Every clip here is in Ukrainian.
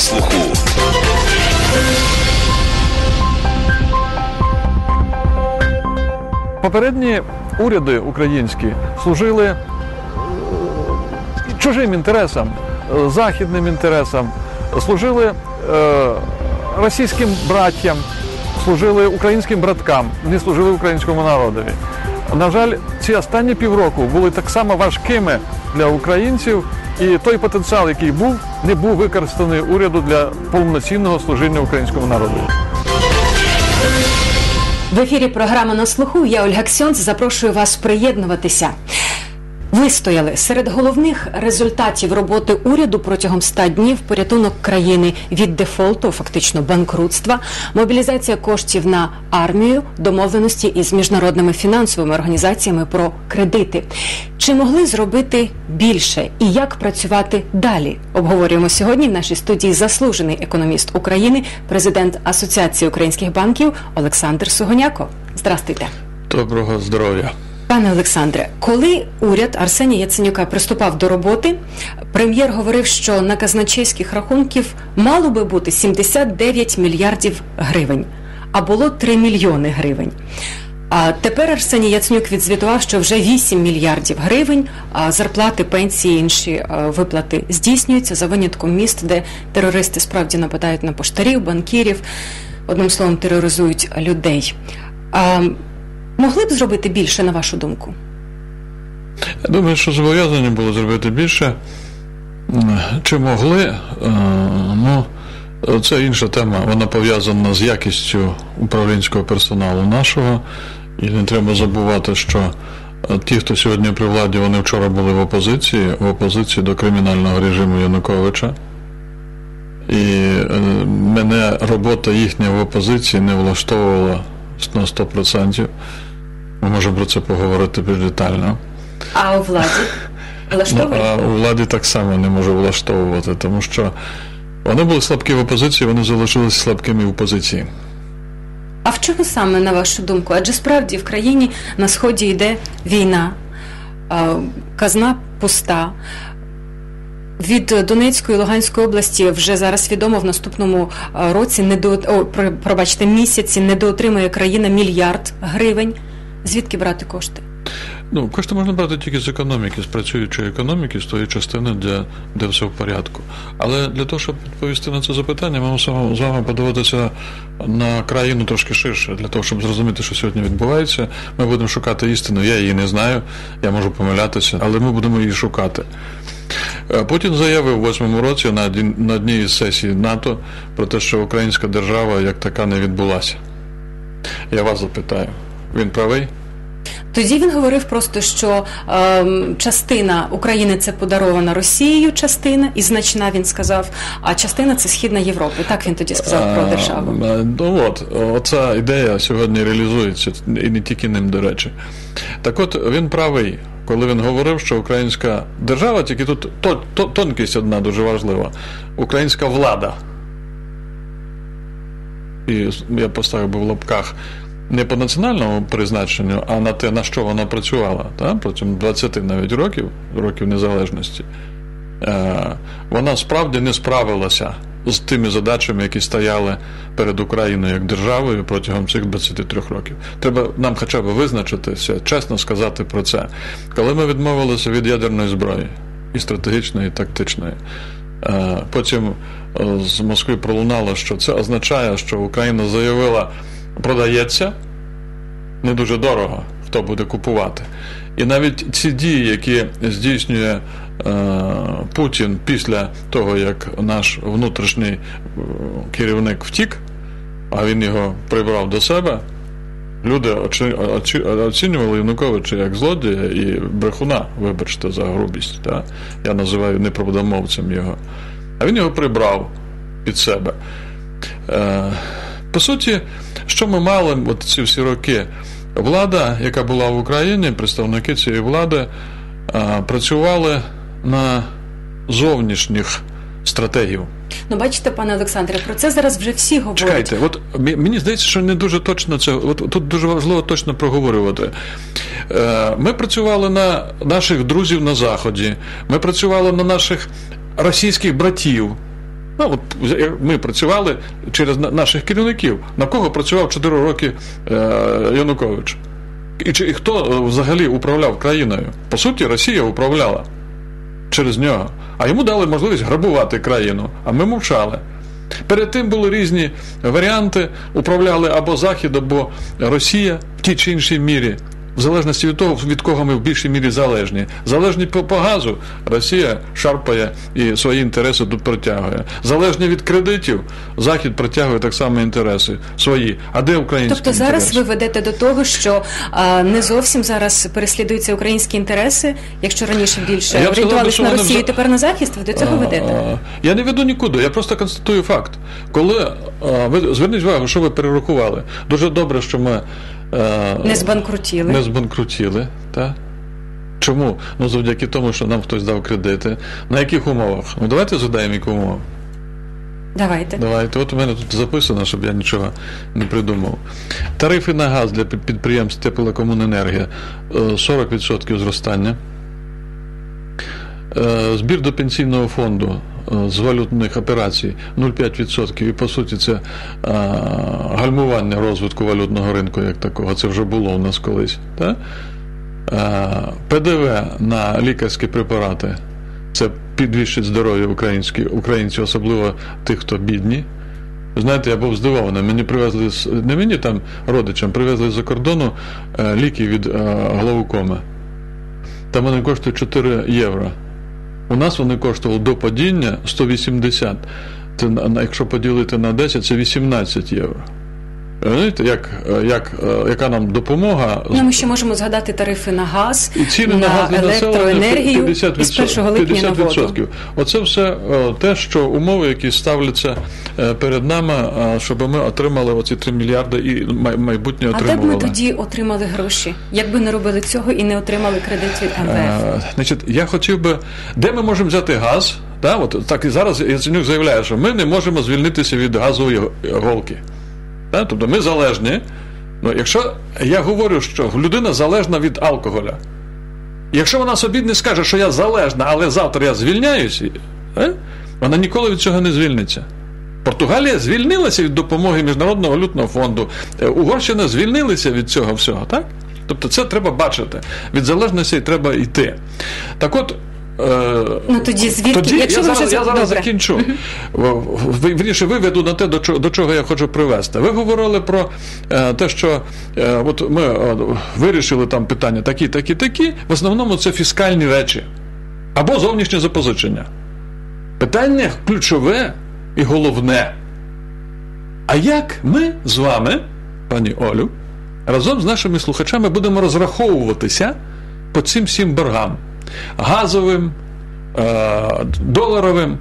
слуху. Попередні уряди українські служили чужим інтересам, західним інтересам, служили е, російським браттям, служили українським браткам, не служили українському народові. На жаль, ці останні півроку були так само важкими для українців, і той потенціал, який був, не був використаний уряду для повноцінного служіння українському народу. В ефірі програма на слуху. Я Ольга Ксьонц. Запрошую вас приєднуватися. Вистояли серед головних результатів роботи уряду протягом ста днів порятунок країни від дефолту, фактично банкрутства, мобілізація коштів на армію, домовленості із міжнародними фінансовими організаціями про кредити. Чи могли зробити більше і як працювати далі? Обговорюємо сьогодні в нашій студії заслужений економіст України, президент Асоціації українських банків Олександр Сугоняко. Здрастуйте. Доброго здоров'я. Пане Олександре, коли уряд Арсенія Яценюка приступав до роботи, прем'єр говорив, що на казначейських рахунків мало би бути 79 мільярдів гривень, а було 3 мільйони гривень. А тепер Арсеній Яценюк відзвітував, що вже 8 мільярдів гривень, а зарплати, пенсії, інші виплати здійснюються за винятком міст, де терористи справді нападають на поштарів, банкірів, одним словом, тероризують людей. А Могли б зробити більше, на вашу думку? Думаю, що зобов'язані було зробити більше. Чи могли? Е, ну, це інша тема. Вона пов'язана з якістю управлінського персоналу нашого. І не треба забувати, що е, ті, хто сьогодні при владі, вони вчора були в опозиції, в опозиції до кримінального режиму Януковича. І е, мене робота їхня в опозиції не влаштовувала на 100%. Ми можемо про це поговорити більш детально. А у владі влаштовує? Ну, а у владі так само не може влаштовувати, тому що вони були слабкі в опозиції, вони залишилися слабкими в позиції. А в чому саме, на вашу думку? Адже справді в країні на сході йде війна, казна пуста. Від Донецької і Луганської області вже зараз відомо в наступному році недо... О, пробачте, місяці недоотримує країна мільярд гривень. Звідки брати кошти? Ну, кошти можна брати тільки з економіки, з працюючої економіки, з тої частини, де де все в порядку. Але для того, щоб відповісти на це запитання, ми мусимо з вами подивитися на країну трошки ширше, для того, щоб зрозуміти, що сьогодні відбувається. Ми будемо шукати істину. Я її не знаю, я можу помилятися, але ми будемо її шукати. Е, Путін заявив у восьмому році на на одній із сесій НАТО про те, що українська держава як така не відбулася. Я вас запитаю. Він правий? Тоді він говорив просто, що е, частина України це подарована Росією частина, і значна він сказав, а частина це Східна Європа. Так він тоді сказав про державу. Ну от, оця ідея сьогодні реалізується, і не тільки ним, до речі. Так от він правий, коли він говорив, що українська держава, тільки тут тонкість одна дуже важлива, українська влада. І я поставив би в лапках не по національному призначенню, а на те, на що вона працювала та, протягом 20 навіть років, років незалежності, е, вона справді не справилася з тими задачами, які стояли перед Україною як державою протягом цих 23 років. Треба нам хоча б визначитися, чесно сказати про це. Коли ми відмовилися від ядерної зброї і стратегічної, і тактичної. Е, потім е, з Москви пролунало, що це означає, що Україна заявила продається не дуже дорого, хто буде купувати. І навіть ці дії, які здійснює е, Путін після того, як наш внутрішній е, керівник втік, а він його прибрав до себе. Люди оцінювали Януковича як злодія і брехуна, вибачте, за грубість. Так? Я називаю неправдомовцем його. А він його прибрав під себе. Е, По суті, що ми мали от ці всі роки? Влада, яка була в Україні, представники цієї влади, працювали на зовнішніх стратегів. Ну, бачите, пане Олександре, про це зараз вже всі говорять. Чекайте, от мені здається, що не дуже точно це. От тут дуже важливо точно проговорювати. Е, ми працювали на наших друзів на Заході, ми працювали на наших російських братів Ну, от Ми працювали через наших керівників. На кого працював 4 роки е, Янукович? І, чи, і хто взагалі управляв країною? По суті, Росія управляла через нього. А йому дали можливість грабувати країну, а ми мовчали. Перед тим були різні варіанти, управляли або Захід, або Росія в тій чи іншій мірі в залежності від того, від кого ми в більшій мірі залежні. Залежні по, по газу, Росія шарпає і свої інтереси тут притягує. Залежні від кредитів, Захід притягує так само інтереси свої. А де українські Тобто зараз ви ведете до того, що а, не зовсім зараз переслідуються українські інтереси, якщо раніше більше орієнтувалися на Росію, вже... тепер на захист, ви до цього ведете? Я не веду нікуди, я просто констатую факт. Коли ви зверніть увагу, що ви перерахували. Дуже добре, що ми. Е, не збанкрутіли. Не збанкрутіли, так? Чому? Ну, завдяки тому, що нам хтось дав кредити. На яких умовах? Ну, давайте задаємо які умови. Давайте. Давайте. От у мене тут записано, щоб я нічого не придумав. Тарифи на газ для підприємств теплокомуненергія 40% е, зростання. Е, збір до пенсійного фонду з валютних операцій 0,5%. І по суті, це гальмування розвитку валютного ринку як такого. Це вже було у нас колись. Так? ПДВ на лікарські препарати. Це підвищить здоров'я українців, особливо тих, хто бідні. Знаєте, я був здивований. Мені привезли не мені там родичам, привезли за кордону е, ліки від е, глаукоми. Там вони коштують 4 євро. У нас вони коштували до падіння 180. Це, якщо поділити на 10, це 18 євро. Знаєте, як, як, яка нам допомога? Ну, Ми ще можемо згадати тарифи на газ, і ціни на, на газ електроенергію 50%, з 1 липня 50%. на воду. Оце все те, що умови, які ставляться е, перед нами, щоб ми отримали оці 3 мільярди і майбутнє отримували. А де б ми тоді отримали гроші? Якби не робили цього і не отримали кредит від МВФ? А, значить, я хотів би, де ми можемо взяти газ? Да, от так і зараз Яценюк заявляє, що ми не можемо звільнитися від газової голки. Так? Тобто ми залежні. Ну, Якщо я говорю, що людина залежна від алкоголя, якщо вона собі не скаже, що я залежна, але завтра я звільняюся, е? вона ніколи від цього не звільниться. Португалія звільнилася від допомоги Міжнародного валютного фонду, е, Угорщина звільнилася від цього всього, так? Тобто це треба бачити. Від залежності треба йти. Так от. Ну тоді звідки тоді Якщо я зараз, вже... я зараз закінчу. Вірніше, виведу на те, до чого, до чого я хочу привести. Ви говорили про е, те, що е, от ми е, вирішили там питання такі, такі, такі. В основному це фіскальні речі або зовнішнє запозичення. Питання ключове і головне. А як ми з вами, пані Олю, разом з нашими слухачами будемо розраховуватися по цим всім боргам? Газовим, е, доларовим.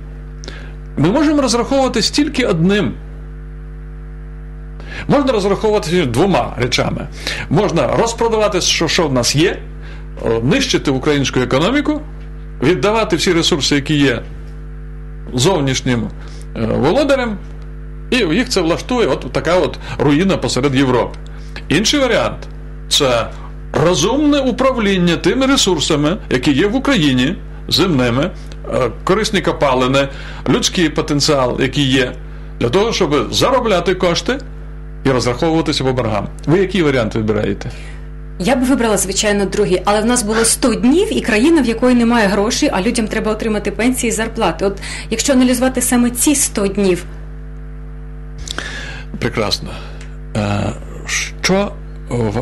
Ми можемо розраховувати стільки одним. Можна розраховувати двома речами. Можна розпродавати, що що в нас є, нищити українську економіку, віддавати всі ресурси, які є зовнішнім е, володарем, і їх це влаштує от така от руїна посеред Європи. Інший варіант це розумне управління тими ресурсами, які є в Україні, земними, е, корисні копалини, людський потенціал, який є, для того, щоб заробляти кошти і розраховуватися по боргам. Ви який варіант вибираєте? Я б вибрала, звичайно, другий, але в нас було 100 днів і країна, в якої немає грошей, а людям треба отримати пенсії і зарплати. От якщо аналізувати саме ці 100 днів. Прекрасно. Е, що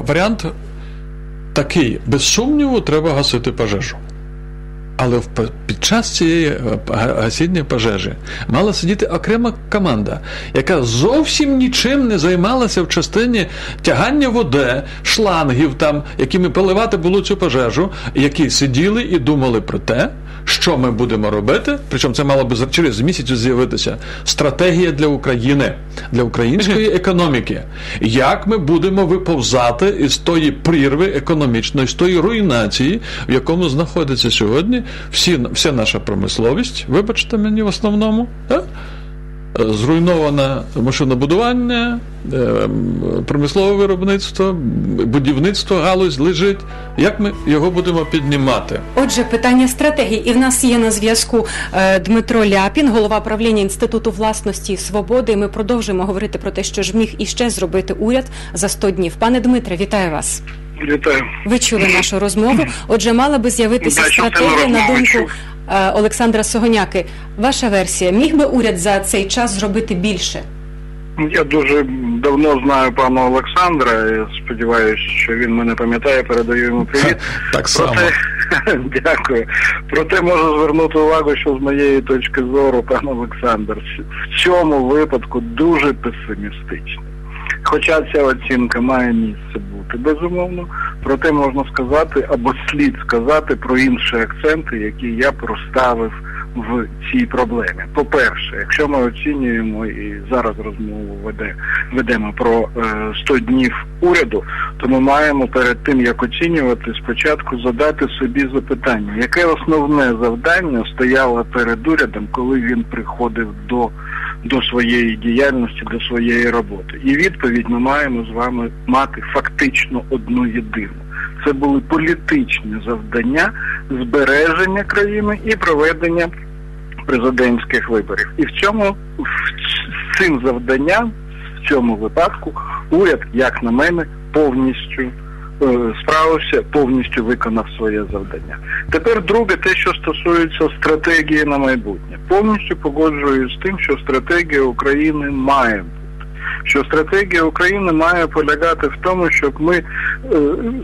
варіант такий, без сумніву, треба гасити пожежу. Але під час цієї е, гасіння пожежі мала сидіти окрема команда, яка зовсім нічим не займалася в частині тягання води, шлангів, там, якими поливати було цю пожежу, які сиділи і думали про те, що ми будемо робити. Причому це мало би через місяць з'явитися стратегія для України, для української економіки. Як ми будемо виповзати із тої прірви економічної, з тої руйнації, в якому знаходиться сьогодні всі, вся наша промисловість, вибачте мені в основному. Так? Зруйноване машинобудування, е, промислове виробництво, будівництво, галузь лежить. Як ми його будемо піднімати? Отже, питання стратегії. І в нас є на зв'язку е, Дмитро Ляпін, голова правління інституту власності і свободи. Ми продовжуємо говорити про те, що ж міг іще зробити уряд за 100 днів. Пане Дмитре, вітаю вас. Вітаю. Ви чули нашу розмову. Отже, мала би з'явитися Да, стратегія на думку е, Олександра Согоняки. Ваша версія міг би уряд за цей час зробити більше? Я дуже давно знаю пана Олександра. і Сподіваюся, що він мене пам'ятає. Передаю йому привіт. Так само. Проте, дякую. Проте можу звернути увагу, що з моєї точки зору пан Олександр в цьому випадку дуже песимістичний. Хоча ця оцінка має місце бути безумовно, проте можна сказати або слід сказати про інші акценти, які я проставив в цій проблемі. По-перше, якщо ми оцінюємо і зараз розмову веде, ведемо про е, 100 днів уряду, то ми маємо перед тим як оцінювати, спочатку задати собі запитання, яке основне завдання стояло перед урядом, коли він приходив до до своєї діяльності, до своєї роботи. І відповідь ми маємо з вами мати фактично одну єдину. Це були політичні завдання збереження країни і проведення президентських виборів. І в цьому в цим завданням, в цьому випадку, уряд, як на мене, повністю справився, повністю виконав своє завдання. Тепер друге, те, що стосується стратегії на майбутнє, повністю погоджуюсь з тим, що стратегія України має бути. Що стратегія України має полягати в тому, щоб ми е,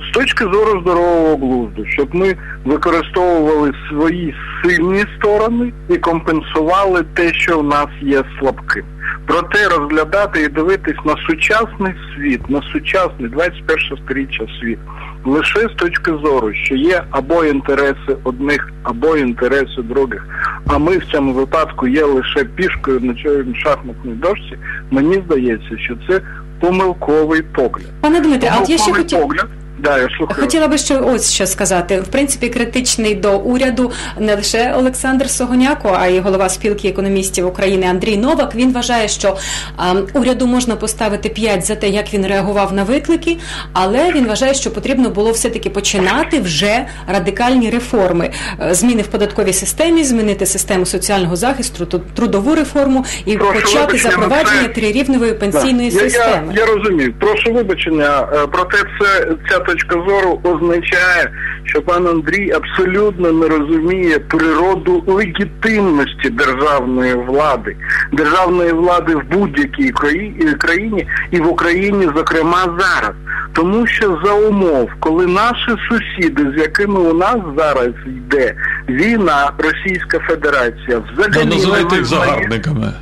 з точки зору здорового глузду, щоб ми використовували свої сильні сторони і компенсували те, що в нас є слабким. Проте розглядати і дивитись на сучасний світ, на сучасний 21 сторіччя світ лише з точки зору, що є або інтереси одних, або інтереси других. А ми в цьому випадку є лише пішкою на цій шахматній дошці. Мені здається, що це помилковий погляд. Пане Дмитре, а от я ще хотів. погляд. Да, я слухаю. Хотіла би ще ось що сказати. В принципі, критичний до уряду не лише Олександр Согоняко, а й голова спілки економістів України Андрій Новак. Він вважає, що а, уряду можна поставити 5 за те, як він реагував на виклики, але він вважає, що потрібно було все-таки починати вже радикальні реформи, Е, зміни в податковій системі, змінити систему соціального захисту, ту- трудову реформу і Прошу почати вибачення, запровадження це- трирівневої пенсійної. Я- системи. Я, я розумію. Прошу вибачення, е, проте це ця точка зору означає, що пан Андрій абсолютно не розуміє природу легітимності державної влади, державної влади в будь-якій е, країні і в Україні, зокрема зараз. Тому що за умов, коли наші сусіди, з якими у нас зараз йде війна, Російська Федерація, взагалі Та не називайте їх визнає- загарбниками.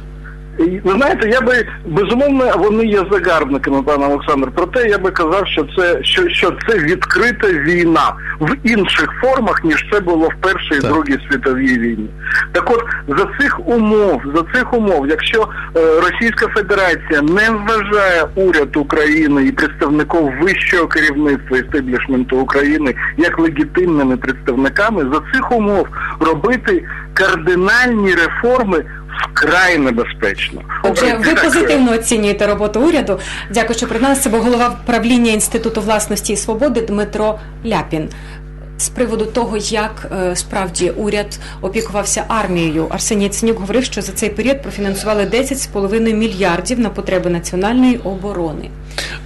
Ви знаєте, я би безумовно вони є загарбниками, пане Олександр. Проте я би казав, що це що, що це відкрита війна в інших формах, ніж це було в першій і другій світовій війні. Так от за цих умов, за цих умов, якщо е, Російська Федерація не вважає уряд України і представників вищого керівництва істеблішменту України як легітимними представниками, за цих умов робити кардинальні реформи вкрай небезпечно. Отже, ви позитивно оцінюєте роботу уряду. Дякую, що приєдналися. Це був голова правління Інституту власності і свободи Дмитро Ляпін. З приводу того, як е, справді уряд опікувався армією, Арсеній Яценюк говорив, що за цей період профінансували 10,5 мільярдів на потреби національної оборони.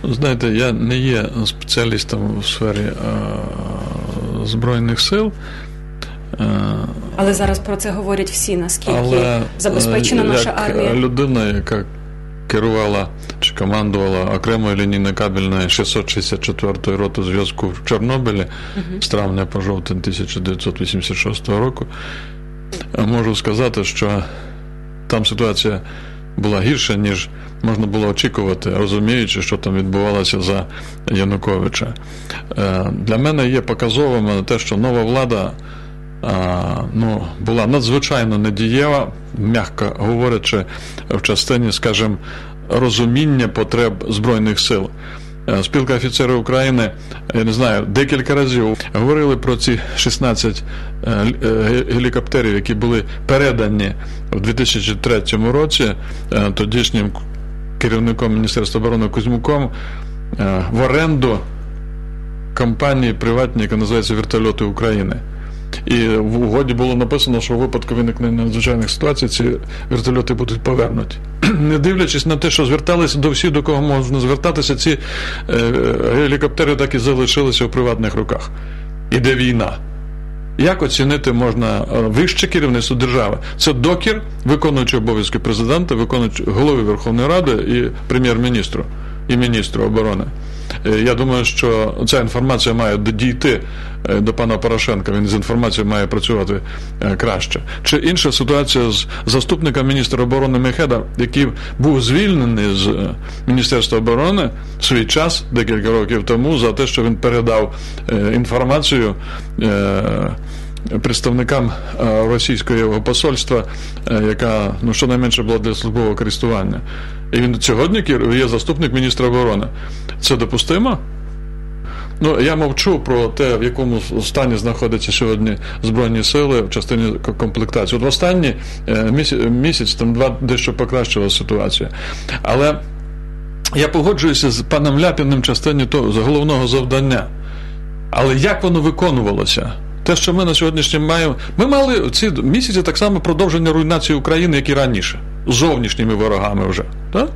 Знаєте, я не є спеціалістом у сфері е, Збройних сил. Е, Але зараз про це говорять всі, наскільки але забезпечена е, наша як армія. людина, яка керувала чи командувала окремою лінійно-кабельною 664-ї роти зв'язку в Чорнобилі з травня по жовтень 1986 року, е, можу сказати, що там ситуація була гірша, ніж можна було очікувати, розуміючи, що там відбувалося за Януковича. Е, Для мене є показовим те, що нова влада ну, була надзвичайно недієва, м'яко говорячи, в частині, скажімо, розуміння потреб Збройних сил. Е, спілка офіцерів України, я не знаю, декілька разів говорили про ці 16 е, е, гелікоптерів, які були передані в 2003 році тодішнім керівником Міністерства оборони Кузьмуком в оренду компанії приватні, яка називається Вертольоти України. І в угоді було написано, що у випадку виникнення надзвичайних ситуацій ці вертольоти будуть повернуті. Не дивлячись на те, що зверталися до всіх, до кого можна звертатися, ці е, гелікоптери так і залишилися у приватних руках. Іде війна. Як оцінити можна е, вище керівництво держави? Це докір, виконуючи обов'язки президента, виконуючи голови Верховної Ради і прем'єр-міністру і міністру оборони. Е, я думаю, що ця інформація має дійти е, до пана Порошенка. Він з інформацією має працювати е, краще. Чи інша ситуація з заступником міністра оборони Мехеда, який був звільнений з Міністерства оборони свій час декілька років тому за те, що він передав інформацію. Представникам російського посольства, яка ну щонайменше була для службового користування, і він сьогодні є заступник міністра оборони. Це допустимо? Ну, я мовчу про те, в якому стані знаходяться сьогодні Збройні сили в частині комплектації. От в останній е, місяць, там два дещо покращилася ситуація. Але я погоджуюся з паном Ляпіним в частині того, головного завдання. Але як воно виконувалося? Те, що ми на сьогоднішній маємо. Ми мали ці місяці так само продовження руйнації України, як і раніше, зовнішніми ворогами вже. Так?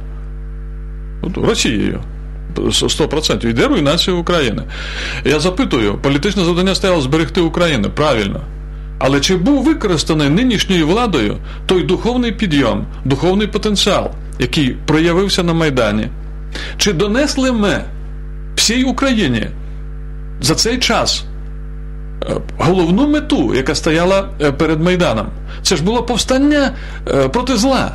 От Росією. 100% йде руйнація України. Я запитую, політичне завдання стояло зберегти Україну. Правильно. Але чи був використаний нинішньою владою той духовний підйом, духовний потенціал, який проявився на Майдані? Чи донесли ми всій Україні за цей час е, головну мету, яка стояла е, перед Майданом? Це ж було повстання е, проти зла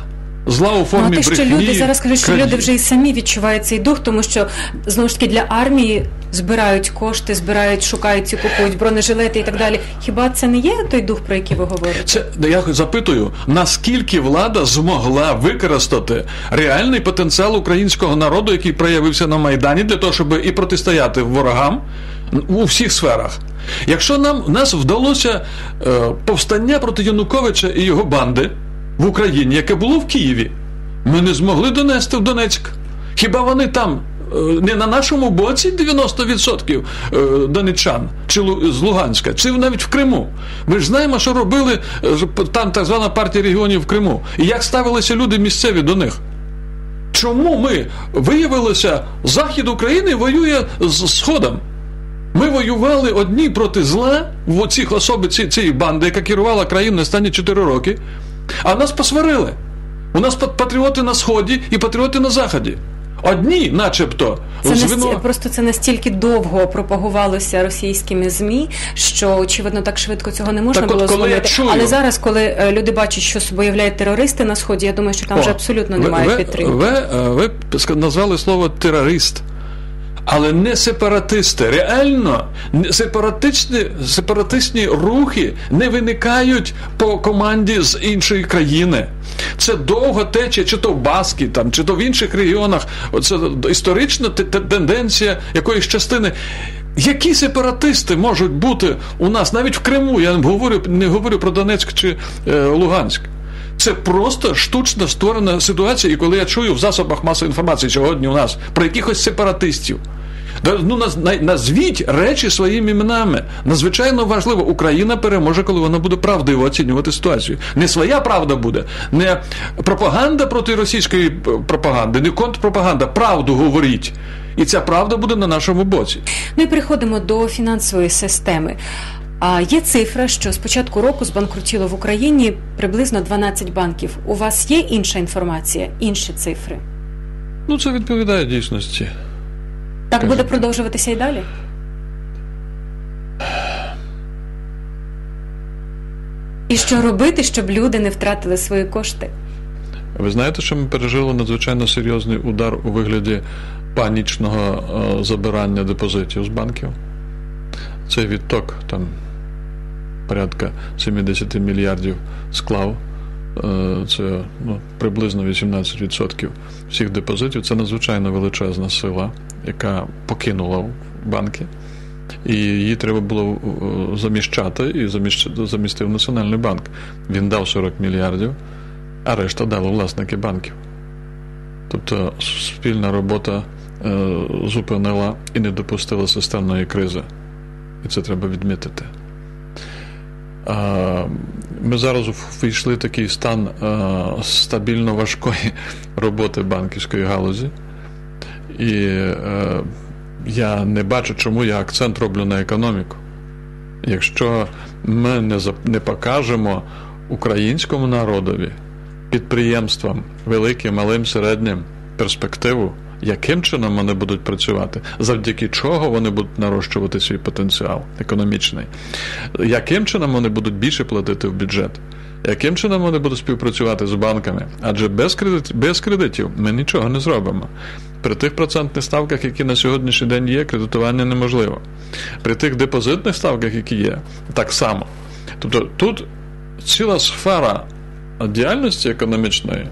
зла у формі ну, те, що люди зараз кажуть, що люди вже і самі відчувають цей дух, тому що знову ж таки для армії збирають кошти, збирають, шукають і купують бронежилети і так далі. Хіба це не є той дух, про який ви говорите? Це я запитую, наскільки влада змогла використати реальний потенціал українського народу, який проявився на майдані, для того, щоб і протистояти ворогам у всіх сферах. Якщо нам нас вдалося е, повстання проти Януковича і його банди в Україні, яке було в Києві, ми не змогли донести в Донецьк. Хіба вони там е, не на нашому боці 90% е, донеччан чи з Луганська, чи навіть в Криму? Ми ж знаємо, що робили е, там так звана партія регіонів в Криму, і як ставилися люди місцеві до них. Чому ми виявилося, Захід України воює з Сходом? Ми воювали одні проти зла в оцих особи цієї банди, яка керувала країною останні 4 роки. А нас посварили. У нас патріоти на Сході і патріоти на Заході. Одні, начебто, це звино... Насті... просто це настільки довго пропагувалося російськими змі, що очевидно так швидко цього не можна так було зробити. Чую... Але зараз, коли е, люди бачать, що собою являють терористи на сході, я думаю, що там О, вже абсолютно немає ви, підтримки. Ви, ви, ви назвали слово терорист але не сепаратисти. Реально сепаратичні, сепаратичні рухи не виникають по команді з іншої країни. Це довго тече, чи то в Баскі, там, чи то в інших регіонах. Це історична тенденція якоїсь частини. Які сепаратисти можуть бути у нас навіть в Криму? Я не говорю не говорю про Донецьк чи е, Луганськ. Це просто штучно створена ситуація. І коли я чую в засобах масової інформації сьогодні у нас про якихось сепаратистів. Ну, назвіть речі своїми іменами. Надзвичайно важливо, Україна переможе, коли вона буде правдиво оцінювати ситуацію. Не своя правда буде, не пропаганда проти російської пропаганди, не контрпропаганда. Правду говоріть. І ця правда буде на нашому боці. Ми ну, переходимо до фінансової системи. А є цифра, що з початку року збанкрутіло в Україні приблизно 12 банків. У вас є інша інформація, інші цифри? Ну, це відповідає дійсності. Так буде продовжуватися і далі? І що робити, щоб люди не втратили свої кошти? Ви знаєте, що ми пережили надзвичайно серйозний удар у вигляді панічного е, забирання депозитів з банків? Цей відток там порядка 70 мільярдів склав це ну, приблизно 18% всіх депозитів. Це надзвичайно величезна сила, яка покинула банки. І її треба було заміщати і замістив Національний банк. Він дав 40 мільярдів, а решта дали власники банків. Тобто спільна робота е, зупинила і не допустила системної кризи. І це треба відмітити. Ми зараз війшли в такий стан е, стабільно важкої роботи банківської галузі. І е, я не бачу, чому я акцент роблю на економіку. Якщо ми не покажемо українському народові, підприємствам, великим, малим, середнім перспективу, яким чином вони будуть працювати, завдяки чого вони будуть нарощувати свій потенціал економічний, яким чином вони будуть більше платити в бюджет, яким чином вони будуть співпрацювати з банками? Адже без кредитів, без кредитів ми нічого не зробимо. При тих процентних ставках, які на сьогоднішній день є, кредитування неможливо. При тих депозитних ставках, які є, так само. Тобто тут ціла сфера діяльності економічної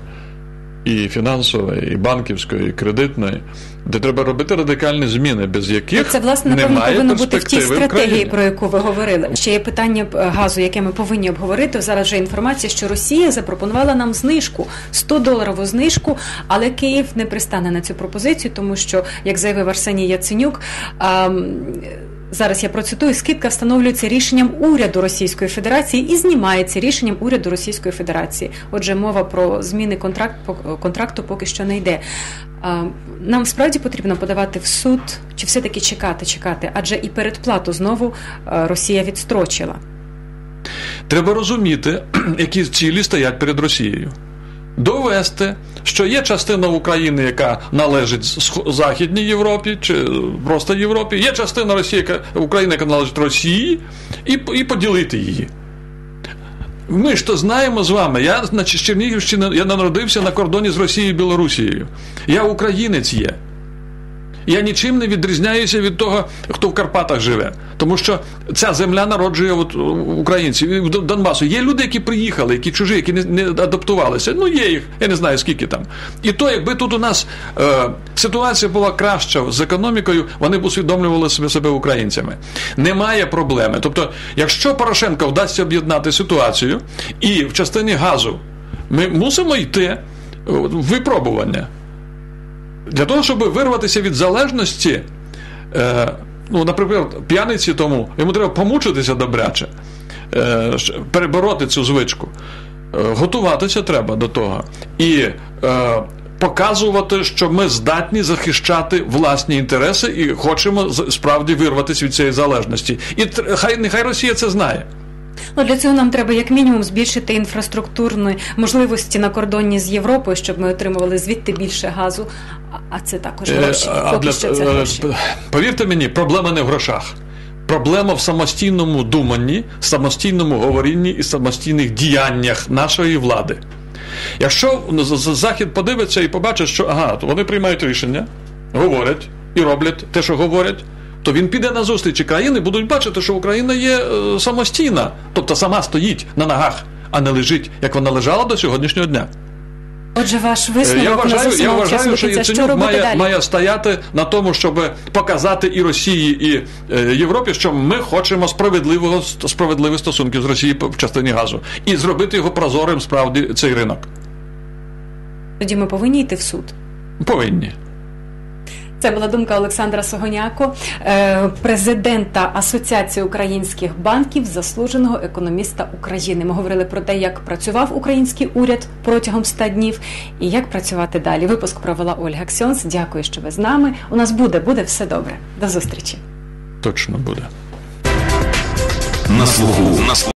і фінансової, і банківської, і кредитної, де треба робити радикальні зміни, без яких це власне напевно повинно бути в тій стратегії, в про яку ви говорили. Ще є питання е, газу, яке ми повинні обговорити. Зараз вже інформація, що Росія запропонувала нам знижку 100 доларову знижку, але Київ не пристане на цю пропозицію, тому що як заявив Арсеній Яценюк. Зараз я процитую, скидка встановлюється рішенням уряду Російської Федерації і знімається рішенням уряду Російської Федерації. Отже, мова про зміни контракт, контракту поки що не йде. Нам справді потрібно подавати в суд чи все-таки чекати, чекати, адже і передплату знову Росія відстрочила. Треба розуміти, які цілі стоять перед Росією довести, що є частина України, яка належить Західній Європі чи просто Європі, є частина Росії, яка, України, яка належить Росії, і і поділити її. Ми ж то знаємо з вами. Я на Чернігівщині я народився на кордоні з Росією і Білорусією. Я українець є. Я нічим не відрізняюся від того, хто в Карпатах живе. Тому що ця земля народжує от українців в Донбасу. Є люди, які приїхали, які чужі, які не, не адаптувалися. Ну, є їх, я не знаю скільки там. І то, якби тут у нас е, ситуація була краща з економікою, вони б усвідомлювали себе себе українцями. Немає проблеми. Тобто, якщо Порошенко вдасться об'єднати ситуацію, і в частині газу ми мусимо йти в випробування. Для того, щоб вирватися від залежності, е, ну, наприклад, п'яниці тому, йому треба помучитися добряче, е, перебороти цю звичку. Е, готуватися треба до того. І е, показувати, що ми здатні захищати власні інтереси і хочемо справді вирватися від цієї залежності. І хай нехай Росія це знає. Ну для цього нам треба як мінімум збільшити інфраструктурні можливості на кордоні з Європою, щоб ми отримували звідти більше газу. А це також е, гроші. Поки для, що це е, гроші. Повірте мені, проблема не в грошах. Проблема в самостійному думанні, самостійному говорінні і самостійних діяннях нашої влади. Якщо Захід подивиться і побачить, що ага, то вони приймають рішення, говорять і роблять те, що говорять то він піде на зустрічі країни, будуть бачити, що Україна є е, самостійна, тобто сама стоїть на ногах, а не лежить, як вона лежала до сьогоднішнього дня. Отже, ваш висновок я вважаю, я вважаю, що Яценюк має має стояти на тому, щоб показати і Росії, і е, Європі, що ми хочемо справедливого справедливих стосунків з Росією в частині газу, і зробити його прозорим справді цей ринок. Тоді ми повинні йти в суд. Повинні. Це була думка Олександра Согоняко, е, президента Асоціації українських банків, заслуженого економіста України. Ми говорили про те, як працював український уряд протягом 100 днів і як працювати далі. Випуск провела Ольга Ксьонс. Дякую, що ви з нами. У нас буде, буде все добре. До зустрічі. Точно буде. На слуху.